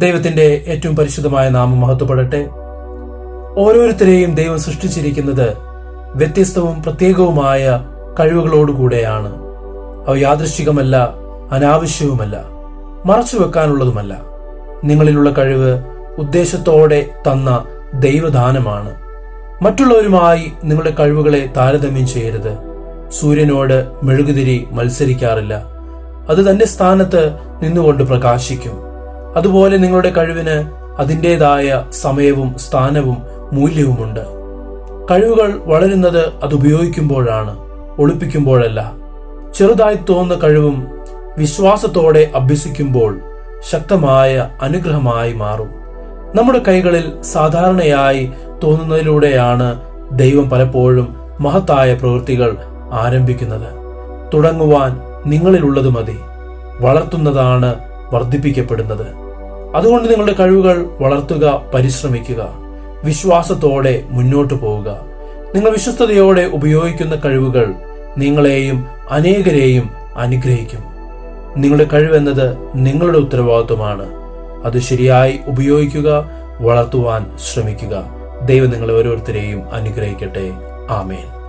ദൈവത്തിന്റെ ഏറ്റവും പരിശുദ്ധമായ നാമം മഹത്വപ്പെടട്ടെ. ഓരോരുത്തരെയും ദൈവം സൃഷ്ടിച്ചിരിക്കുന്നത് വ്യത്യസ്തവും പ്രത്യേകവുമായ കഴിവുകളോടുകൂടെയാണ്. അവ യാദൃശ്ചികമല്ല അനാവശ്യവുമല്ല മറച്ചു വെക്കാനുള്ളതുമല്ല. നിങ്ങളിലുള്ള കഴിവ് ഉദ്ദേശത്തോടെ തന്ന ദൈവദാനമാണ്. മറ്റുള്ളവരുമായി നിങ്ങളുടെ കഴിവുകളെ താരതമ്യം ചെയ്യരുത്. സൂര്യനോട് മെഴുകുതിരി മത്സരിക്കാറില്ല. അത് തന്റെ സ്ഥാനത്ത് നിന്നുകൊണ്ട് പ്രകാശിക്കും. അതുപോലെ നിങ്ങളുടെ കഴിവിന് അതിന്റെതായ സമയവും സ്ഥാനവും മൂല്യവുമുണ്ട്. കഴിവുകൾ വളരുന്നത് അത് ഉപയോഗിക്കുമ്പോഴാണ് ഒളിപ്പിക്കുമ്പോഴല്ല. ചെറുതായി തോന്നുന്ന കഴിവും വിശ്വാസത്തോടെ അഭ്യസിക്കുമ്പോൾ ശക്തമായ അനുഗ്രഹമായി മാറും. നമ്മുടെ കൈകളിൽ സാധാരണയായി തോന്നുന്നതിലൂടെയാണ് ദൈവം പലപ്പോഴും മഹത്തായ പ്രവൃത്തികൾ ആരംഭിക്കുന്നത്. തുടങ്ങുവാൻ നിങ്ങളിലുള്ളത് മതി. വളർത്തുന്നതാണ് വർദ്ധിപ്പിക്കപ്പെടുന്നത്. അതുകൊണ്ട് നിങ്ങളുടെ കഴിവുകൾ വളർത്തുക പരിശ്രമിക്കുക. വിശ്വാസത്തോടെ മുന്നോട്ട് പോവുക. നിങ്ങൾ വിശ്വസ്തയോടെ ഉപയോഗിക്കുന്ന കഴിവുകൾ നിങ്ങളെയും അനേകരെയും അനുഗ്രഹിക്കും. നിങ്ങളുടെ കഴിവെന്നത് നിങ്ങളുടെ ഉത്തരവാദിത്വമാണ്. അത് ശരിയായി ഉപയോഗിക്കുക വളർത്തുവാൻ ശ്രമിക്കുക. ദൈവം നിങ്ങളെ ഓരോരുത്തരെയും അനുഗ്രഹിക്കട്ടെ. ആമേൻ.